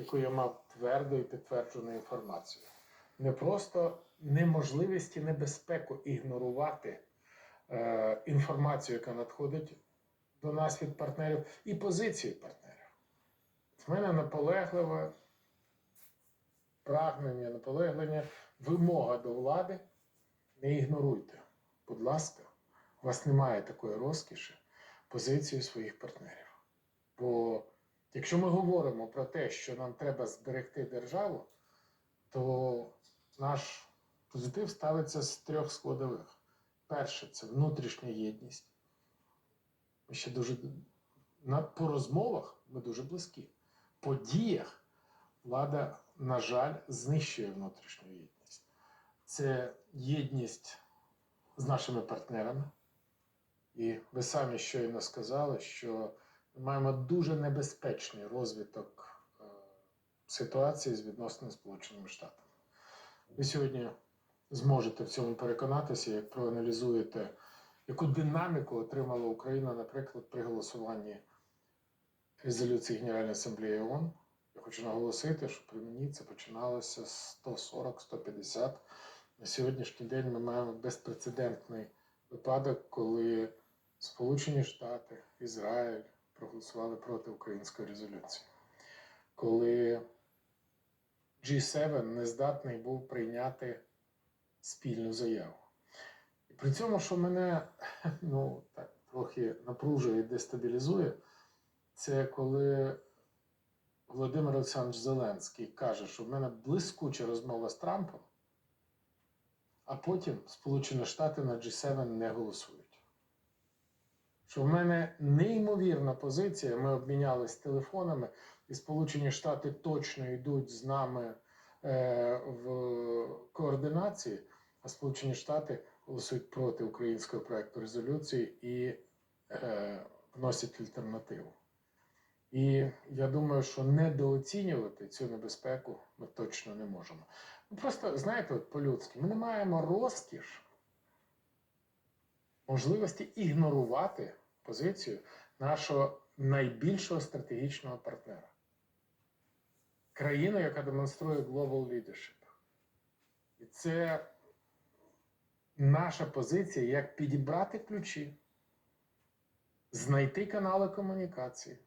яку я мав тверду і підтверджену інформацію. Не просто неможливість і небезпеку ігнорувати е, інформацію, яка надходить до нас від партнерів, і позиції партнерів. В мене наполегливе прагнення, наполеглення, вимога до влади. Не ігноруйте. Будь ласка, у вас немає такої розкіші позиції своїх партнерів. Бо якщо ми говоримо про те, що нам треба зберегти державу, то наш позитив ставиться з трьох складових. Перше це внутрішня єдність. Ми ще дуже по розмовах ми дуже близькі. По діях влада, на жаль, знищує внутрішню єдність. Це єдність з нашими партнерами. І ви самі щойно сказали, що маємо дуже небезпечний розвиток е, ситуації з відносно Сполученими Штатами. Ви сьогодні зможете в цьому переконатися, як проаналізуєте, яку динаміку отримала Україна, наприклад, при голосуванні резолюції Генеральної асамблеї ООН. Я хочу наголосити, що при мені це починалося з 140-150. На сьогоднішній день ми маємо безпрецедентний випадок, коли Сполучені Штати, Ізраїль проголосували проти української резолюції. Коли G7 не здатний був прийняти спільну заяву. І при цьому, що мене ну, так, трохи напружує і дестабілізує, це коли Володимир Олександрович Зеленський каже, що в мене блискуча розмова з Трампом, а потім Сполучені Штати на G7 не голосують. Що в мене неймовірна позиція, ми обмінялись телефонами, і Сполучені Штати точно йдуть з нами е, в координації, а Сполучені Штати голосують проти українського проекту резолюції і е, вносять альтернативу. І я думаю, що недооцінювати цю небезпеку ми точно не можемо. Ну, Просто знаєте, от по-людськи, ми не маємо розкіш можливості ігнорувати позицію нашого найбільшого стратегічного партнера. Країну, яка демонструє global leadership. І це наша позиція, як підібрати ключі, знайти канали комунікації,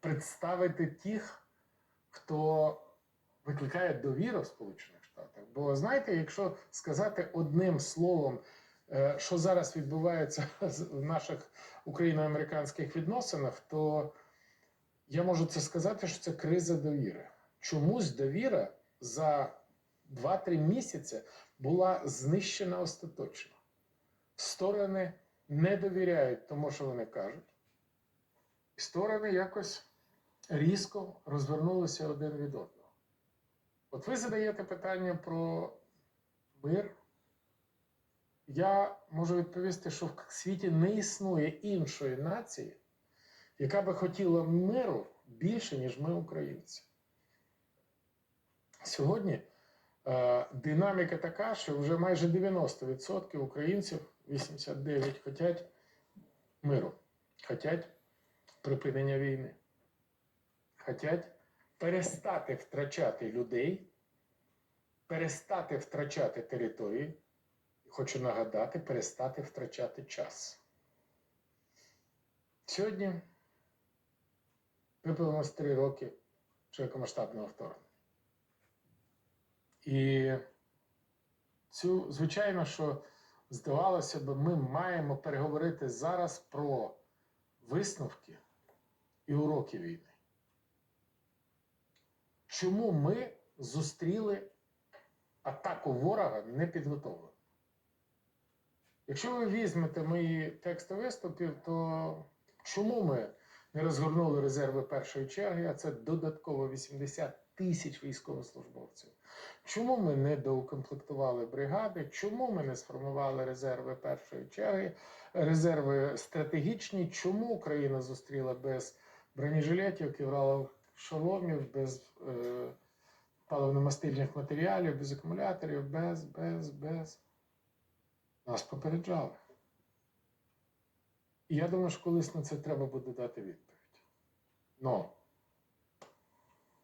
представити тих, хто викликає довіру в Сполучених Штатах. Бо знаєте, якщо сказати одним словом, що зараз відбувається в наших україно-американських відносинах, то я можу це сказати, що це криза довіри. Чомусь довіра за 2-3 місяці була знищена остаточно. Сторони не довіряють тому, що вони кажуть. І сторони якось різко розвернулися один від одного. От ви задаєте питання про мир. Я можу відповісти, що в світі не існує іншої нації, яка би хотіла миру більше, ніж ми, українці. Сьогодні е, динаміка така, що вже майже 90% українців, 89%, хочуть миру, хочуть припинення війни, хочуть перестати втрачати людей, перестати втрачати території. Хочу нагадати, перестати втрачати час. Сьогодні виповнилось три роки широкомасштабного вторгнення. І цю, звичайно, що здавалося б, ми маємо переговорити зараз про висновки і уроки війни. Чому ми зустріли атаку ворога не підготовлено? Якщо ви візьмете мої тексти виступів, то чому ми не розгорнули резерви першої черги, а це додатково 80 тисяч військовослужбовців? Чому ми не доукомплектували бригади? Чому ми не сформували резерви першої черги, резерви стратегічні? Чому Україна зустріла без бронежилетів, ківралових шоломів, без е, паливно-мастильних матеріалів, без акумуляторів, без, без, без. Нас попереджали. І я думаю, що колись на це треба буде дати відповідь. Но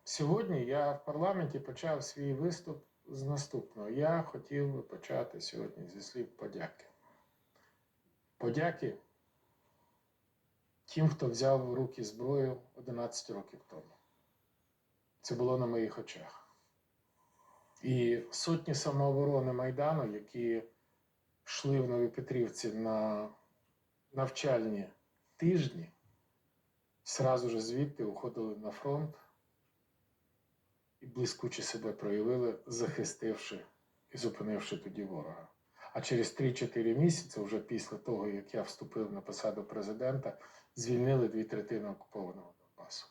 сьогодні я в парламенті почав свій виступ з наступного. Я хотів би почати сьогодні зі слів подяки. Подяки тим, хто взяв в руки зброю 11 років тому. Це було на моїх очах. І сотні самооборони Майдану, які йшли в Новопетрівці на навчальні тижні, сразу же звідти уходили на фронт і блискуче себе проявили, захистивши і зупинивши тоді ворога. А через 3-4 місяці, вже після того, як я вступив на посаду президента, звільнили дві третини окупованого Донбасу.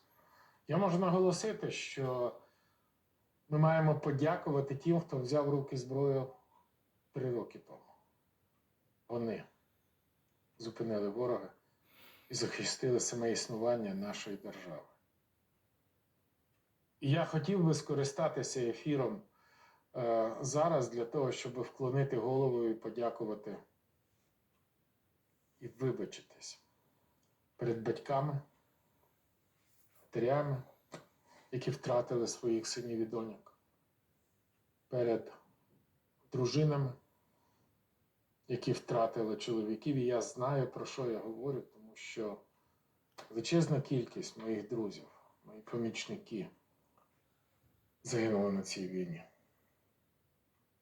Я можу наголосити, що ми маємо подякувати тим, хто взяв руки зброю три роки тому. Вони зупинили ворога і захистили саме існування нашої держави. І я хотів би скористатися ефіром е, зараз для того, щоб вклонити голову і подякувати і вибачитись перед батьками, матерями, які втратили своїх синів і доньок, перед дружинами, які втратили чоловіків. І я знаю, про що я говорю, тому що величезна кількість моїх друзів, мої помічники загинули на цій війні.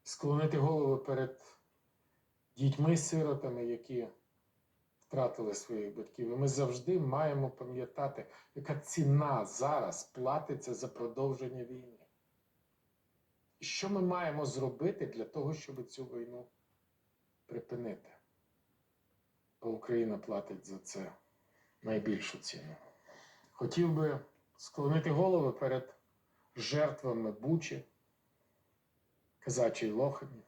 Склонити голову перед дітьми-сиротами, які втратили своїх батьків. І ми завжди маємо пам'ятати, яка ціна зараз платиться за продовження війни. І що ми маємо зробити для того, щоб цю війну припинити? Бо Україна платить за це найбільшу ціну. Хотів би склонити голови перед жертвами Бучі, Казачої Лохані,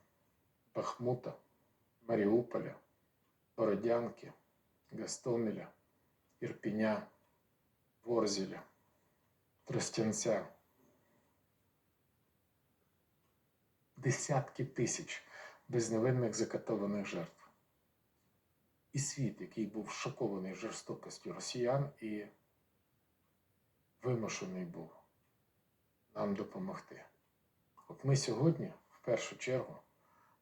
Бахмута, Маріуполя, Бородянки, Гастомеля, Ірпіня, Ворзеля, Тростянця. Десятки тисяч безневинних закатованих жертв. І світ, який був шокований жорстокістю росіян і вимушений був нам допомогти. От ми сьогодні, в першу чергу,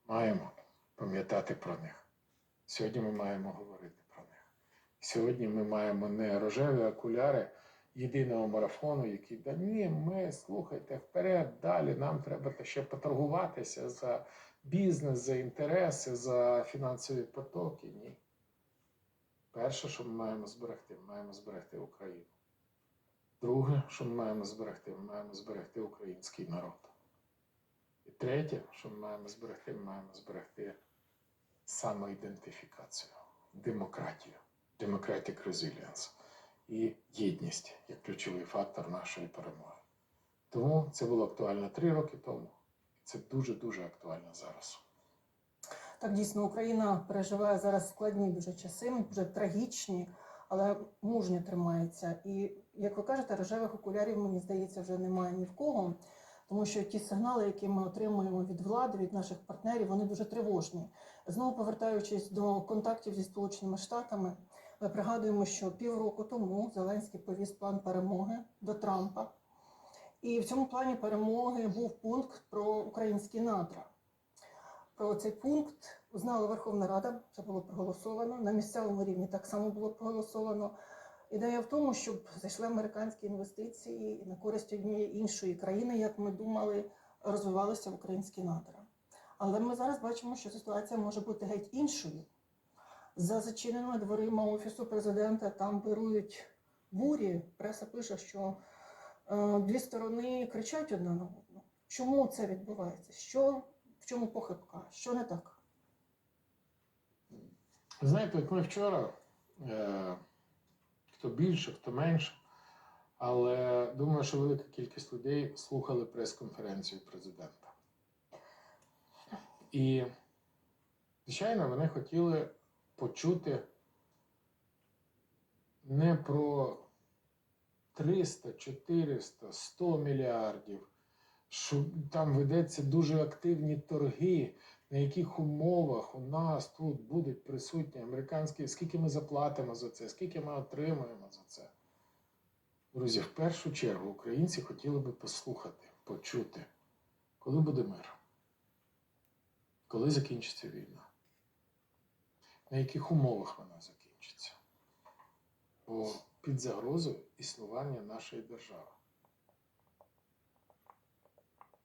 маємо пам'ятати про них. Сьогодні ми маємо говорити про них. Сьогодні ми маємо не рожеві окуляри єдиного марафону, який да ні, ми слухайте вперед, далі. Нам треба ще поторгуватися за бізнес, за інтереси, за фінансові потоки. Ні. Перше, що ми маємо зберегти, ми маємо зберегти Україну. Друге, що ми маємо зберегти, ми маємо зберегти український народ. І третє, що ми маємо зберегти, ми маємо зберегти самоідентифікацію, демократію, democratic resilience і єдність як ключовий фактор нашої перемоги. Тому це було актуально три роки тому, і це дуже-дуже актуально зараз. Так, дійсно, Україна переживає зараз складні дуже часи, дуже трагічні, але мужньо тримається. І як ви кажете, рожевих окулярів, мені здається, вже немає ні в кого, тому що ті сигнали, які ми отримуємо від влади, від наших партнерів, вони дуже тривожні. Знову повертаючись до контактів зі Сполученими Штатами, ми пригадуємо, що півроку тому Зеленський повіз план перемоги до Трампа. І в цьому плані перемоги був пункт про українські надра. Про цей пункт узнала Верховна Рада, це було проголосовано. На місцевому рівні так само було проголосовано. Ідея в тому, щоб зайшли американські інвестиції на користь однієї іншої країни, як ми думали, розвивалися українські надра. Але ми зараз бачимо, що ситуація може бути геть іншою. За зачиненими дверима офісу президента там вирують бурі. Преса пише, що е, дві сторони кричать одна на одну. Чому це відбувається? Що в чому похибка? Що не так? Знаєте, от ми вчора, е, хто більше, хто менше, але думаю, що велика кількість людей слухали прес-конференцію президента. І, звичайно, вони хотіли почути не про 300, 400, 100 мільярдів, що там ведеться дуже активні торги, на яких умовах у нас тут будуть присутні американські, скільки ми заплатимо за це, скільки ми отримуємо за це. Друзі, в першу чергу українці хотіли би послухати, почути, коли буде мир, коли закінчиться війна, на яких умовах вона закінчиться. Бо під загрозою існування нашої держави.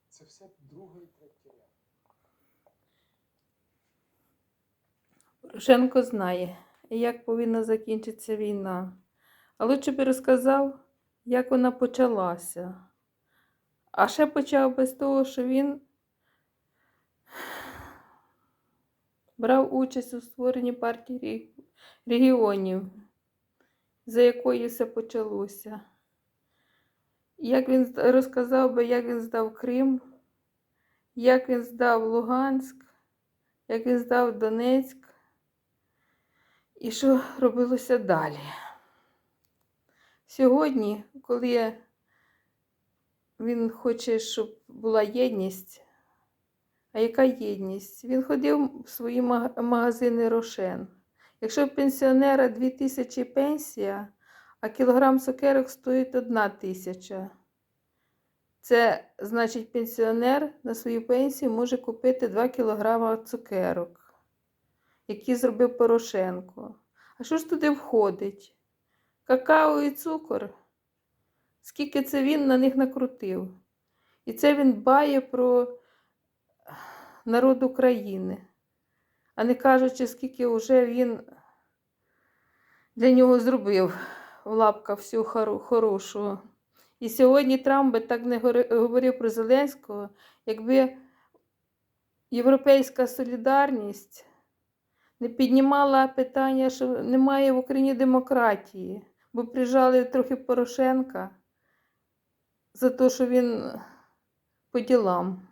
Це все друге і третє ряд. Порошенко знає, як повинна закінчитися війна. А лучше би розказав, як вона почалася. А ще почав би з того, що він брав участь у створенні партії регіонів, за якої все почалося. Як він розказав би, як він здав Крим, як він здав Луганськ, як він здав Донецьк. І що робилося далі? Сьогодні, коли він хоче, щоб була єдність, а яка єдність? Він ходив в свої магазини Рошен. Якщо в пенсіонера 2000 пенсія, а кілограм цукерок стоїть 1 тисяча. Це значить, пенсіонер на свою пенсію може купити 2 кілограма цукерок які зробив Порошенко. А що ж туди входить? Какао і цукор? Скільки це він на них накрутив? І це він дбає про народ України, а не кажучи, скільки вже він для нього зробив в лапках всього хоро- хорошого. І сьогодні Трамп би так не говорив про Зеленського, якби Європейська солідарність не піднімала питання, що немає в Україні демократії, бо прижали трохи Порошенка за те, що він по ділам.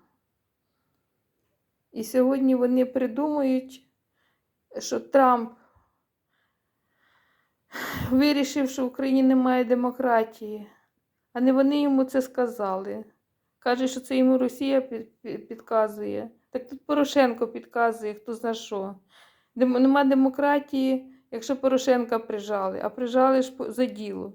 І сьогодні вони придумують, що Трамп вирішив, що в Україні немає демократії, а не вони йому це сказали. Каже, що це йому Росія під- під- підказує. Так тут Порошенко підказує, хто зна що. Нема демократії, якщо Порошенка прижали, а прижали ж за діло.